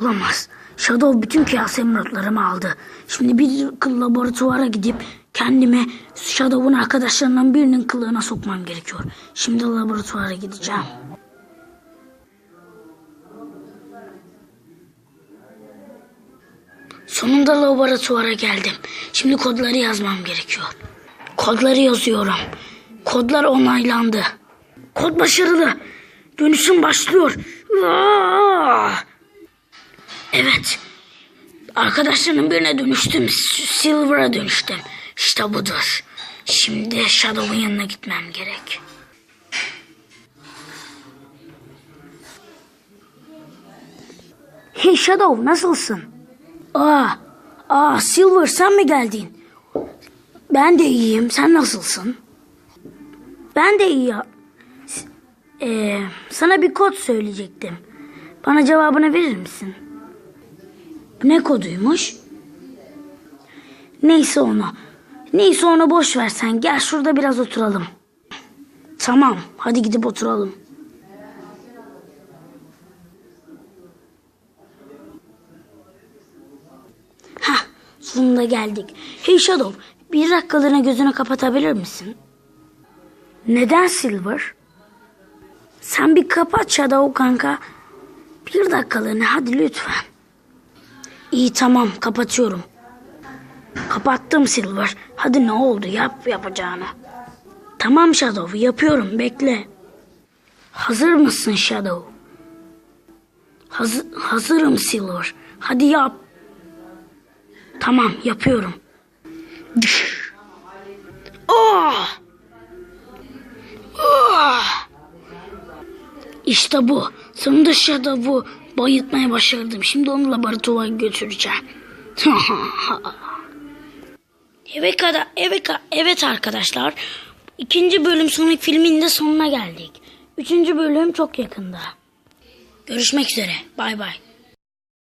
Olamaz. Shadow bütün kıyasem notlarımı aldı. Şimdi bir kıl laboratuvara gidip kendimi Shadow'un arkadaşlarından birinin kılığına sokmam gerekiyor. Şimdi laboratuvara gideceğim. Sonunda laboratuvara geldim. Şimdi kodları yazmam gerekiyor. Kodları yazıyorum. Kodlar onaylandı. Kod başarılı. Dönüşüm başlıyor. Aa! Evet. Arkadaşlarının birine dönüştüm. Silver'a dönüştüm. İşte budur. Şimdi Shadow'un yanına gitmem gerek. Hey Shadow nasılsın? Aa, aa Silver sen mi geldin? Ben de iyiyim. Sen nasılsın? Ben de iyi. Ee, sana bir kod söyleyecektim. Bana cevabını verir misin? Ne koduymuş? Neyse onu. Neyse onu boş ver sen. Gel şurada biraz oturalım. Tamam. Hadi gidip oturalım. Hah, sonunda geldik. Hey Shadow, bir dakikalığına gözünü kapatabilir misin? Neden Silver? Sen bir kapat Shadow kanka. Bir dakikalığına hadi lütfen. İyi tamam kapatıyorum. Kapattım Silver. Hadi ne oldu yap yapacağını. Tamam Shadow yapıyorum bekle. Hazır mısın Shadow? Haz- hazırım Silver. Hadi yap. Tamam yapıyorum. Oh! Oh! İşte bu. Sonunda Shadow'u bayıltmaya başardım. Şimdi onu laboratuvara götüreceğim. evet, kada, evet, ka- evet arkadaşlar. İkinci bölüm Sonic filminin de sonuna geldik. Üçüncü bölüm çok yakında. Görüşmek üzere. Bay bay.